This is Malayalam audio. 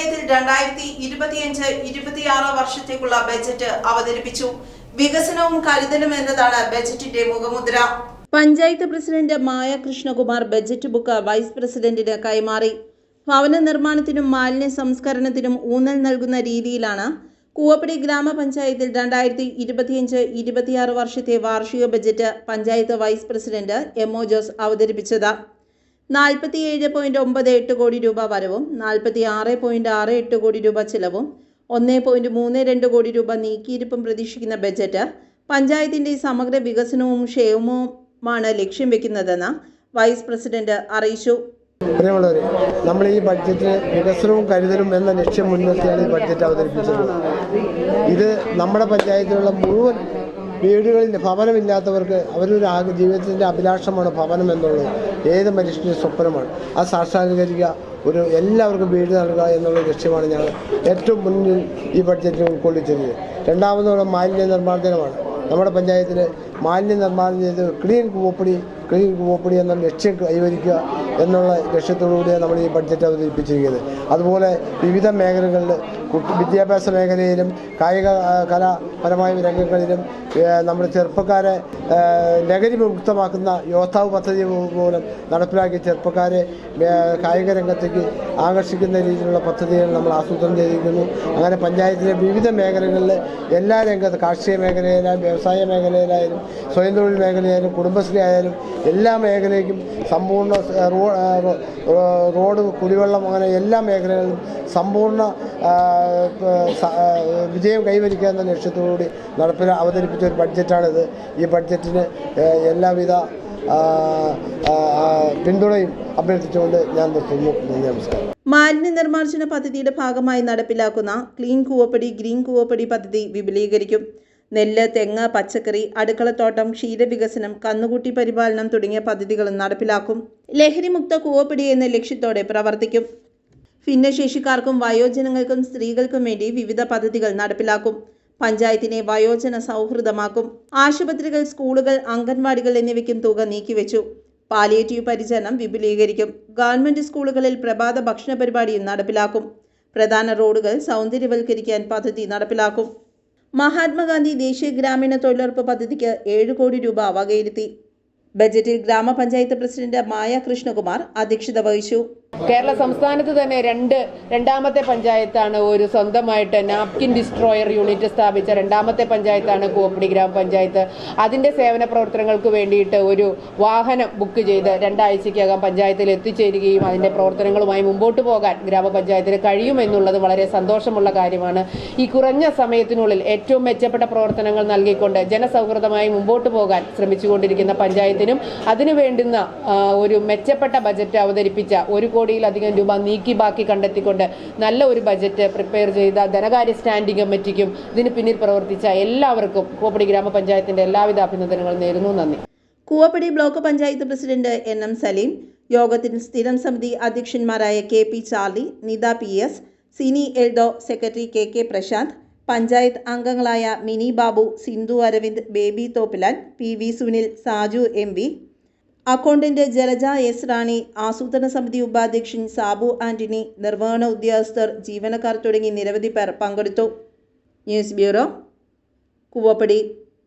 പഞ്ചായത്തിൽ രണ്ടായിരത്തി ഇരുപത്തിയഞ്ച് ഇരുപത്തിയാറ് വർഷത്തേക്കുള്ള ബജറ്റ് അവതരിപ്പിച്ചു. വികസനവും കരുതലും എന്നതാണ് ബജറ്റിന്റെ മുഖമുദ്ര. Panchayat president Maya Krishnakumar budget book vice പ്രസിഡന്റിന് കൈമാറി. ഭവന നിർമ്മാണത്തിനും മാലിന്യ സംസ്കരണത്തിനും ഊന്നൽ നൽകുന്ന രീതിയിലാണ് കൂവപ്പടി ഗ്രാമപഞ്ചായത്തിൽ രണ്ടായിരത്തി ഇരുപത്തിയഞ്ച് ഇരുപത്തിയാറ് വർഷത്തെ വാർഷിക budget panchayat vice president M O Jose അവതരിപ്പിച്ചത്. നാൽപ്പത്തിയേഴ് പോയിന്റ് ഒമ്പത് എട്ട് കോടി രൂപ വരവും നാൽപ്പത്തി ആറ് പോയിന്റ് ആറ് എട്ട് കോടി രൂപ ചിലവും ഒന്ന് പോയിന്റ് മൂന്ന് രണ്ട് കോടി രൂപ നീക്കിയിരിപ്പും പ്രതീക്ഷിക്കുന്ന ബജറ്റ് പഞ്ചായത്തിന്റെ സമഗ്ര വികസനവും ക്ഷേമവുമാണ് ലക്ഷ്യം വെക്കുന്നതെന്ന് വൈസ് പ്രസിഡന്റ് അറിയിച്ചു. പ്രിയമുള്ളവരെ നമ്മൾ ഈ ബഡ്ജറ്റിന് വികസനവും കരുതലും എന്ന ലക്ഷ്യം മുൻനിർത്തിയാണ് ഈ ബഡ്ജറ്റ് അവതരിപ്പിച്ചത്. ഇത് നമ്മുടെ പഞ്ചായത്തിലുള്ള മുഴുവൻ വീടുകളിൽ ഭവനമില്ലാത്തവർക്ക് അവരൊരു ജീവിതത്തിന്റെ അഭിലാഷമാണ് ഭവനം എന്നുള്ളത്. ഏത് മനുഷ്യന്റെ സ്വപ്നമാണ്? ആ സാക്ഷാത്കരിക്കുക ഒരു എല്ലാവർക്കും വീട് നൽകുക എന്നുള്ള ലക്ഷ്യമാണ് ഞങ്ങൾ ഏറ്റവും മുന്നിൽ ഈ ബഡ്ജറ്റിൽ ഉൾക്കൊള്ളിച്ചിരുന്നത്. രണ്ടാമതുള്ള മാലിന്യ നിർമ്മാർജനമാണ്. നമ്മുടെ പഞ്ചായത്തിൽ മാലിന്യ നിർമ്മാർജനം ചെയ്ത് ക്ലീൻ കൂവപ്പടി ക്ലീൻ കൂവപ്പടി എന്ന ലക്ഷ്യം കൈവരിക്കുക എന്നുള്ള ലക്ഷ്യത്തോടുകൂടിയാണ് നമ്മൾ ഈ ബഡ്ജറ്റ് അവതരിപ്പിച്ചിരിക്കുന്നത്. അതുപോലെ വിവിധ മേഖലകളിൽ കുട്ടി വിദ്യാഭ്യാസ മേഖലയിലും കായിക കലാപരമായ രംഗങ്ങളിലും നമ്മുടെ ചെറുപ്പക്കാരെ ലഹരി വിമുക്തമാക്കുന്ന യോദ്ധാവ് പദ്ധതി മൂലം നടപ്പിലാക്കിയ ചെറുപ്പക്കാരെ കായിക രംഗത്തേക്ക് ആകർഷിക്കുന്ന രീതിയിലുള്ള പദ്ധതികൾ നമ്മൾ ആസൂത്രണം ചെയ്തിരിക്കുന്നു. അങ്ങനെ പഞ്ചായത്തിലെ വിവിധ മേഖലകളിൽ എല്ലാ രംഗത്തും കാർഷിക മേഖലയിലായാലും വ്യവസായ മേഖലയിലായാലും സ്വയം തൊഴിൽ മേഖലയായാലും കുടുംബശ്രീ ആയാലും എല്ലാ മേഖലയ്ക്കും സമ്പൂർണ റോഡ് കുടിവെള്ളം അങ്ങനെ എല്ലാ മേഖലകളിലും സമ്പൂർണ വിജയം കൈവരിക്കുക എന്ന ലക്ഷ്യത്തോടുകൂടി നടപ്പിൽ അവതരിപ്പിച്ച ഒരു ബഡ്ജറ്റാണിത്. ഈ ബഡ്ജറ്റിന് എല്ലാവിധ പിന്തുണയും അഭ്യർത്ഥിച്ചുകൊണ്ട് ഞാൻ നിർത്തുന്നു നമസ്കാരം. മാലിന്യ നിർമ്മാർജന പദ്ധതിയുടെ ഭാഗമായി നടപ്പിലാക്കുന്ന ക്ലീൻ കൂവപ്പടി ഗ്രീൻ കൂവപ്പടി പദ്ധതി വിപുലീകരിക്കും. നെല്ല് തെങ്ങ് പച്ചക്കറി അടുക്കളത്തോട്ടം ക്ഷീരവികസനം കന്നുകുട്ടി പരിപാലനം തുടങ്ങിയ പദ്ധതികളും നടപ്പിലാക്കും. ലഹരിമുക്ത കൂവപ്പിടി എന്ന ലക്ഷ്യത്തോടെ പ്രവർത്തിക്കും. ഭിന്നശേഷിക്കാർക്കും വയോജനങ്ങൾക്കും സ്ത്രീകൾക്കും വേണ്ടി വിവിധ പദ്ധതികൾ നടപ്പിലാക്കും. പഞ്ചായത്തിനെ വയോജന സൗഹൃദമാക്കും. ആശുപത്രികൾ സ്കൂളുകൾ അംഗൻവാടികൾ എന്നിവയ്ക്കും തുക നീക്കിവെച്ചു. പാലിയേറ്റീവ് പരിചരണം വിപുലീകരിക്കും. ഗവൺമെന്റ് സ്കൂളുകളിൽ പ്രഭാത ഭക്ഷണ പരിപാടിയും നടപ്പിലാക്കും. പ്രധാന റോഡുകൾ സൗന്ദര്യവൽക്കരിക്കാൻ പദ്ധതി നടപ്പിലാക്കും. മഹാത്മാഗാന്ധി ദേശീയ ഗ്രാമീണ തൊഴിലുറപ്പ് പദ്ധതിക്ക് ഏഴ് കോടി രൂപ വകയിരുത്തി. ബജറ്റിൽ ഗ്രാമപഞ്ചായത്ത് പ്രസിഡന്റ് മായ കൃഷ്ണകുമാർ അധ്യക്ഷത വഹിച്ചു. കേരള സംസ്ഥാനത്ത് തന്നെ രണ്ട് രണ്ടാമത്തെ പഞ്ചായത്താണ് ഒരു സ്വന്തമായിട്ട് നാപ്കിൻ ഡിസ്ട്രോയർ യൂണിറ്റ് സ്ഥാപിച്ച. രണ്ടാമത്തെ പഞ്ചായത്താണ് കോപ്പടി ഗ്രാമപഞ്ചായത്ത്. അതിന്റെ സേവന പ്രവർത്തനങ്ങൾക്ക് വേണ്ടിയിട്ട് ഒരു വാഹനം ബുക്ക് ചെയ്ത് രണ്ടാഴ്ചയ്ക്കകം പഞ്ചായത്തിൽ എത്തിച്ചേരുകയും അതിന്റെ പ്രവർത്തനങ്ങളുമായി മുമ്പോട്ട് പോകാൻ ഗ്രാമപഞ്ചായത്തിന് കഴിയുമെന്നുള്ളത് വളരെ സന്തോഷമുള്ള കാര്യമാണ്. ഈ കുറഞ്ഞ സമയത്തിനുള്ളിൽ ഏറ്റവും മെച്ചപ്പെട്ട പ്രവർത്തനങ്ങൾ നൽകിക്കൊണ്ട് ജനസൗഹൃദമായി മുമ്പോട്ട് പോകാൻ ശ്രമിച്ചുകൊണ്ടിരിക്കുന്ന പഞ്ചായത്തിനും അതിനു വേണ്ടുന്ന ഒരു മെച്ചപ്പെട്ട ബജറ്റ് അവതരിപ്പിച്ച ഒരു കോടിയിലധികം രൂപ നീക്കി ബാക്കി കണ്ടെത്തിക്കൊണ്ട് നല്ല ഒരു ബജറ്റ് പ്രിപ്പയർ ചെയ്ത ധനകാര്യ സ്റ്റാൻഡിംഗ് കമ്മിറ്റിക്കും ഇതിന് പിന്നിൽ പ്രവർത്തിച്ച എല്ലാവർക്കും കൂപ്പടി ഗ്രാമപഞ്ചായത്തിന്റെ എല്ലാവിധ അഭിനന്ദനങ്ങളും നേരുന്നു. നന്ദി. Koovappady block panchayat president N M Saleem യോഗത്തിൽ സ്ഥിരം സമിതി അധ്യക്ഷന്മാരായ K P Charlie Nitha P S Sini Eldho secretary K K Prashanth panchayat അംഗങ്ങളായ Mini Babu Sindhu Aravind Baby Thoppilan P V Sunil Saju M accountant Jalaja S Rani ആസൂത്രണ സമിതി ഉപാധ്യക്ഷൻ സാബു ആന്റണി നിർവഹണ ഉദ്യോഗസ്ഥർ ജീവനക്കാർ തുടങ്ങി നിരവധി പേർ പങ്കെടുത്തു. News bureau Koovappady.